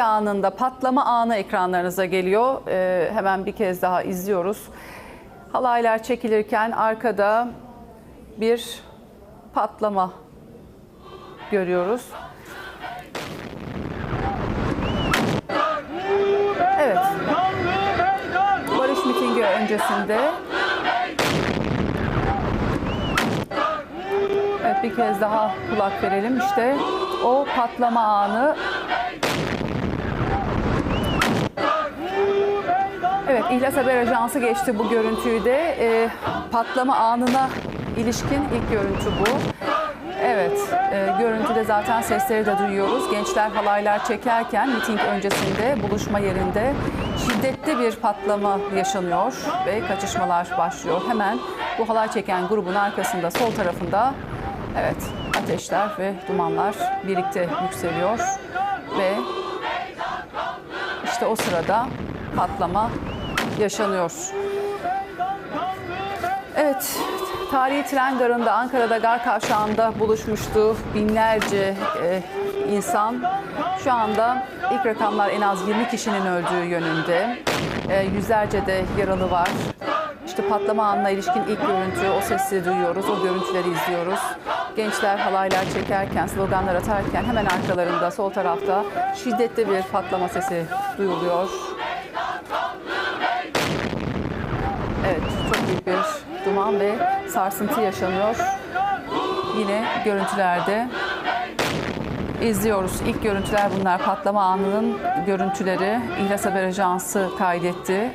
anında patlama anı ekranlarınıza geliyor. Ee, hemen bir kez daha izliyoruz. Halaylar çekilirken arkada bir patlama görüyoruz. Evet. Barış mitingi öncesinde Evet bir kez daha kulak verelim. İşte o patlama anı İhlas Haber Ajansı geçti bu görüntüyü de. Ee, patlama anına ilişkin ilk görüntü bu. Evet, e, görüntüde zaten sesleri de duyuyoruz. Gençler halaylar çekerken miting öncesinde buluşma yerinde şiddetli bir patlama yaşanıyor ve kaçışmalar başlıyor. Hemen bu halay çeken grubun arkasında sol tarafında evet ateşler ve dumanlar birlikte yükseliyor ve işte o sırada patlama yaşanıyor. Evet, tarihi tren garında Ankara'da gar kavşağında buluşmuştu binlerce e, insan. Şu anda ilk rakamlar en az 20 kişinin öldüğü yönünde. E, yüzlerce de yaralı var. İşte patlama anına ilişkin ilk görüntü, o sesi duyuyoruz, o görüntüleri izliyoruz. Gençler halaylar çekerken, sloganlar atarken hemen arkalarında, sol tarafta şiddetli bir patlama sesi duyuluyor. Evet, çok bir duman ve sarsıntı yaşanıyor. Yine görüntülerde izliyoruz. İlk görüntüler bunlar. Patlama anının görüntüleri İhlas Haber Ajansı kaydetti.